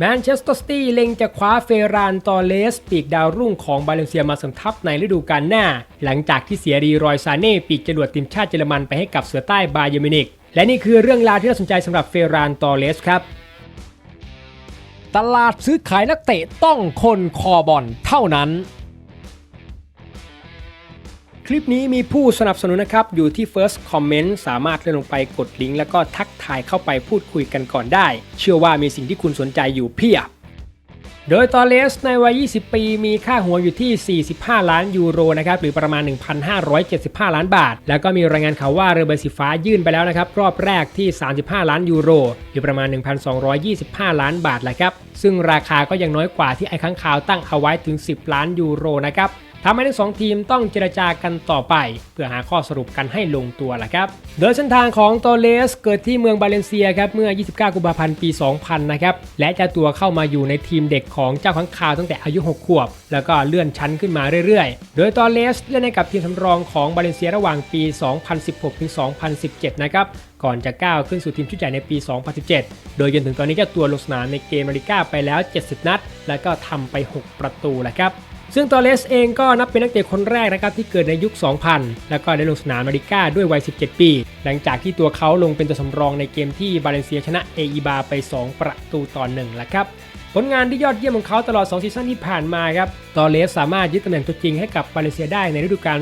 แมนเชสเตอร์ซิตี้เล็งจะคว้าเฟรานตอเลส ปีกดาวรุ่งของบาเลนเซียมาสมทับในฤดูกาลหน้า หลังจากที่เสียรีรอยซาเน่ปีกจรวดทีมชาติเยอรมันไปให้กับเสือใต้บาเยอร์มินิก และนี่คือเรื่องราวที่น่าสนใจสำหรับเฟรานตอเลสครับ ตลาดซื้อขายนักเตะต้องคนคอบอลเท่านั้น คลิปนี้มีผู้สนับสนุนนะครับ อยู่ที่ First Comment สามารถเลื่อนลงไปกดลิงก์แล้วก็ทักทายเข้าไปพูดคุยกันก่อนได้ เชื่อว่ามีสิ่งที่คุณสนใจอยู่เพียบ โดยตอเลสในวัย 20 ปี มีค่าหัวอยู่ที่ 45 ล้านยูโรนะครับหรือประมาณ 1,575 ล้านบาท แล้วก็มีรายงานข่าวว่าเรือใบสีฟ้ายื่นไปแล้วนะครับรอบแรกที่ 35 ล้านยูโรหรือประมาณ 1,225 ล้านบาทแหละครับซึ่งราคาก็ยังน้อยกว่าที่ไอ้ค้างคาวตั้งเอาไว้ถึง 10 ล้านยูโรนะครับ ทำให้ทั้งสองทีมต้องเจรจากันต่อไป เพื่อหาข้อสรุปกันให้ลงตัวแหละครับ โดยเส้นทางของโตเลสเกิดที่เมืองบาเลนเซียครับเมื่อ 29 กุมภาพันธ์ปี 2000 นะครับ และเจ้าตัวเข้ามาอยู่ในทีมเด็กของเจ้าข้างคาวตั้งแต่อายุ 6 ขวบ แล้วก็เลื่อนชั้นขึ้นมาเรื่อยๆ โดยตอเลสเล่นให้กับทีมสำรองของบาเลนเซียระหว่างปี 2016 ถึง 2017 นะครับก่อนจะก้าวขึ้นสู่ทีมชุดใหญ่ในปี 2017 โดยจนถึงตอนนี้เจ้าตัวลงสนามในเกมอเมริกาไปแล้ว 70 นัด แล้วก็ทำไป 6 ประตูแหละครับ ซึ่งตอเลสเองก็นับเป็นนักเตะคนแรกนะครับที่เกิดในยุค 2000 แล้วก็ได้ลงสนามอเมริกาด้วยวัย 17 ปี หลังจากที่ตัวเขาลงเป็นตัวสำรองในเกมที่บาเลนเซียชนะเออีบาไป 2 ประตูต่อ1แหละครับผลงานที่ยอดเยี่ยมของเขาตลอด 2 ซีซั่นที่ผ่านมาครับ ตอเลสสามารถยึดตำแหน่งตัวจริงให้กับบาเลนเซียได้ในฤดูกาล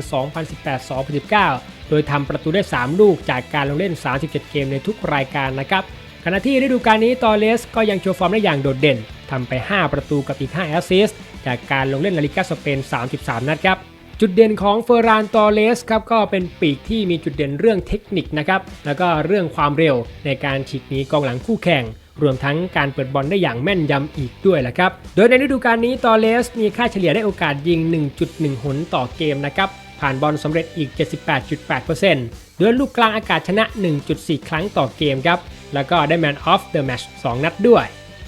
2018-2019 โดยทำประตูได้ 3 ลูกจากการลงเล่น 37 เกมในทุกรายการนะครับขณะที่ฤดูกาลนี้ตอเลสก็ยังโชว์ฟอร์มได้อย่างโดดเด่น ทำไป 5 ประตูกับอีก 5 แอสซิสต์จากการลงเล่นลาลิกาสเปน 33 นัดครับจุดเด่นของเฟอร์รานตอเลสครับก็เป็นปีกที่มีจุดเด่นเรื่องเทคนิคนะครับแล้วก็เรื่องความเร็วในการฉีกหนีกองหลังคู่แข่ง รวมทั้งการเปิดบอลได้อย่างแม่นยำอีกด้วยละครับ โดยในฤดูกาลนี้ตอเลสมีค่าเฉลี่ยได้โอกาสยิง 1.1 หนต่อเกมนะครับผ่านบอลสำเร็จอีก 78.8%ด้วยลูกกลางอากาศชนะ 1.4 ครั้งต่อเกมครับแล้วก็ได้ Man of the Match 2นัดด้วย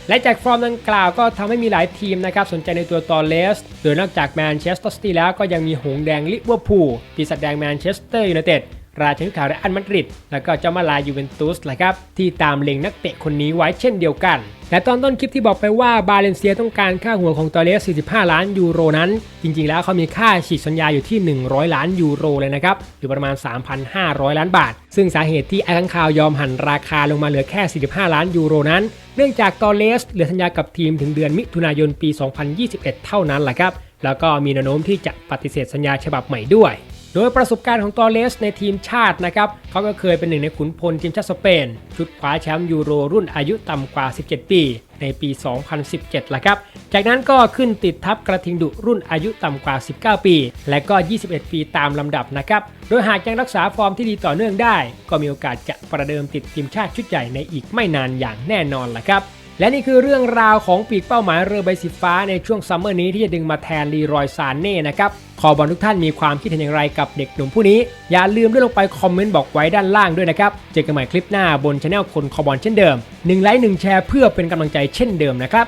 และจากฟอร์มดังกล่าวก็ทำให้มีหลายทีมนะครับสนใจในตัวตอเลส โดยนอกจากแมนเชสเตอร์ซิตี้แล้วก็ยังมีหงแดงลิเวอร์พูลปีศาจแดงแมนเชสเตอร์ยูไนเต็ดราชนิขาวเรอัลมาดริด แล้วก็เจ้ามาลายูเวนตุสแหละครับที่ตามเล็งนักเตะคนนี้ไว้เช่นเดียวกัน และตอนต้นคลิปที่บอกไปว่าบาเลนเซียต้องการค่าหัวของตอเลส 45 ล้านยูโรนั้น จริงๆแล้วเขามีค่าฉีกสัญญาอยู่ที่ 100 ล้านยูโรเลยนะครับหรือประมาณ 3,500 ล้านบาท ซึ่งสาเหตุที่ไอ้ข้างข่าวยอมหันราคาลงมาเหลือแค่ 45 ล้านยูโรนั้น เนื่องจากตอเลสเหลือสัญญากับทีมถึงเดือนมิถุนายนปี 2021 เท่านั้นแหละครับ แล้วก็มีแนวโน้มที่จะปฏิเสธสัญญาฉบับใหม่ด้วย โดยประสบการณ์ของตอเลสในทีมชาตินะครับเขาก็เคยเป็นหนึ่งในขุนพลทีมชาติสเปน ชุดคว้าแชมป์ยูโรรุ่นอายุต่ำกว่า 17 ปี ในปี 2017ละครับ จากนั้นก็ขึ้นติดทัพกระทิงดุรุ่นอายุต่ำกว่า 19 ปี และก็ 21 ปีตามลำดับนะครับ โดยหากยังรักษาฟอร์มที่ดีต่อเนื่องได้ ก็มีโอกาสจะประเดิมติดทีมชาติชุดใหญ่ในอีกไม่นานอย่างแน่นอนละครับ และนี่คือเรื่องราวของปีกเป้าหมายเรือใบสีฟ้าในช่วงซัมเมอร์นี้ที่จะดึงมาแทนลีรอยซานเน่นะครับขอบอลทุกท่านมีความคิดเห็นอย่างไรกับเด็กหนุ่มผู้นี้ อย่าลืมด้วยลงไปคอมเมนต์บอกไว้ด้านล่างด้วยนะครับเจอกันใหม่คลิปหน้าบนช anel คนคอบอลเช่นเดิม1ไลค์1แชร์เพื่อเป็นกำลังใจเช่นเดิมนะครับ